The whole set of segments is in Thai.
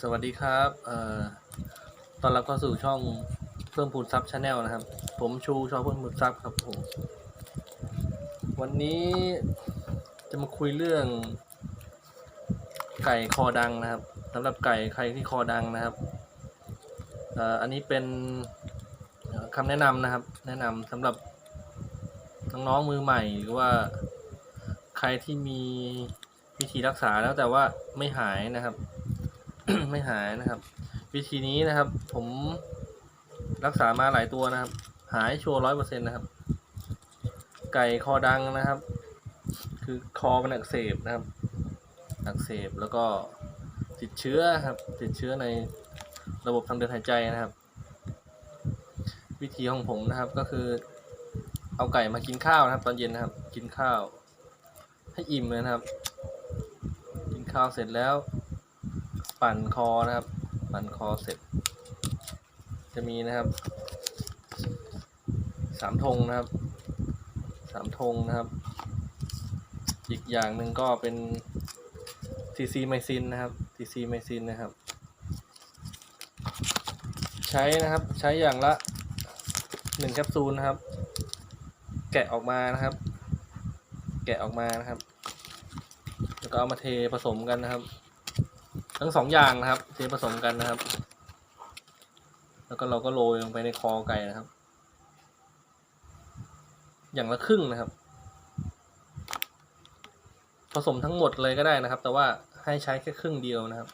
สวัสดีครับเอ่อตอนรับเข้าสู่ช่องเพิ่มพูนซับชาแนลนะครับ ผมชูชอเพิ่มพูนซับครับผม วันนี้จะมาคุยเรื่อง ไก่คอดังนะครับสำหรับไก่ใครที่คอดังนะครับเอ่ออันนี้เป็นคำแนะนำนะครับ แนะนำสำหรับน้องๆมือใหม่หรือว่าใครที่มีวิธีรักษาแล้วแต่ว่าไม่หายนะครับ ไม่หายนะครับ วิธีนี้นะครับ ผมรักษามาหลายตัวนะครับ หายชัวร้อยเปอร์เซ็นต์นะครับ ไก่คอดังนะครับ คือคอมันอักเสบนะครับ อักเสบแล้วก็ติดเชื้อครับ ติดเชื้อในระบบทางเดินหายใจนะครับ วิธีของผมนะครับก็คือ เอาไก่มากินข้าวนะครับ ตอนเย็นนะครับ กินข้าว ให้อิ่มเลยนะครับ กินข้าวเสร็จแล้ว ปั่นคอนะครับ ปั่นคอเสร็จ จะมีนะครับสามธงนะครับสามธงนะครับ อีกอย่างหนึ่งก็เป็นซีซีไมซินนะครับซีซีไมซินนะครับ ใช้นะครับใช้อย่างละหนึ่งแคปซูลนะครับ แกะออกมานะครับ แกะออกมานะครับ แล้วก็เอามาเทผสมกันนะครับ ทั้งสองอย่างนะครับเทผสมกันนะครับ แล้วก็เราก็โรยลงไปในคอไก่นะครับ อย่างละครึ่งนะครับ ผสมทั้งหมดเลยก็ได้นะครับ แต่ว่าให้ใช้แค่ครึ่งเดียวนะครับ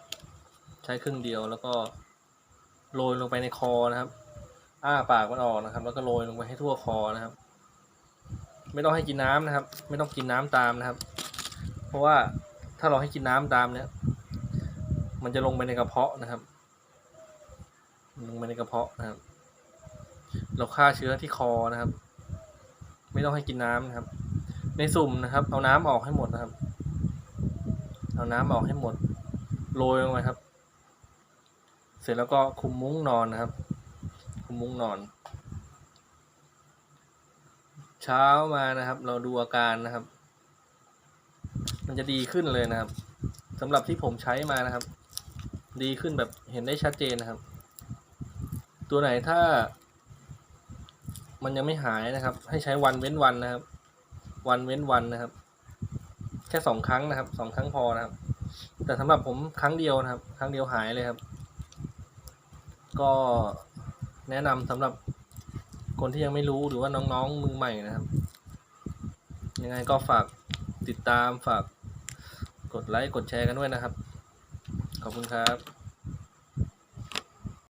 ใช้ครึ่งเดียวแล้วก็โรยลงไปในคอนะครับ อ้าปากมันออกนะครับ แล้วก็โรยลงไปให้ทั่วคอนะครับ ไม่ต้องให้กินน้ำนะครับ ไม่ต้องกินน้ำตามนะครับ เพราะว่าถ้าเราให้กินน้ำตามเนี่ย มันจะลงไปในกระเพาะนะครับ ลงไปในกระเพาะนะครับ เราฆ่าเชื้อที่คอนะครับ ไม่ต้องให้กินน้ำนะครับ ในสุ่มนะครับ เอาน้ำออกให้หมดนะครับ เอาน้ำออกให้หมด โรยลงไปครับ เสร็จแล้วก็คุมมุ้งนอนนะครับ คุมมุ้งนอน เช้ามานะครับ เราดูอาการนะครับ มันจะดีขึ้นเลยนะครับสำหรับที่ผมใช้มานะครับ ดีขึ้นแบบเห็นได้ชัดเจนนะครับ ตัวไหนถ้า มันยังไม่หายนะครับ ให้ใช้วันเว้นวันนะครับ วันเว้นวันนะครับ แค่สองครั้งนะครับสองครั้งพอนะครับ แต่สำหรับผมครั้งเดียวนะครับ ครั้งเดียวหายเลยครับ ก็แนะนำสำหรับคนที่ยังไม่รู้หรือว่าน้องๆมือใหม่นะครับ ยังไงก็ฝากติดตามฝากกดไลค์กดแชร์กันด้วยนะครับ ขอบคุณครับ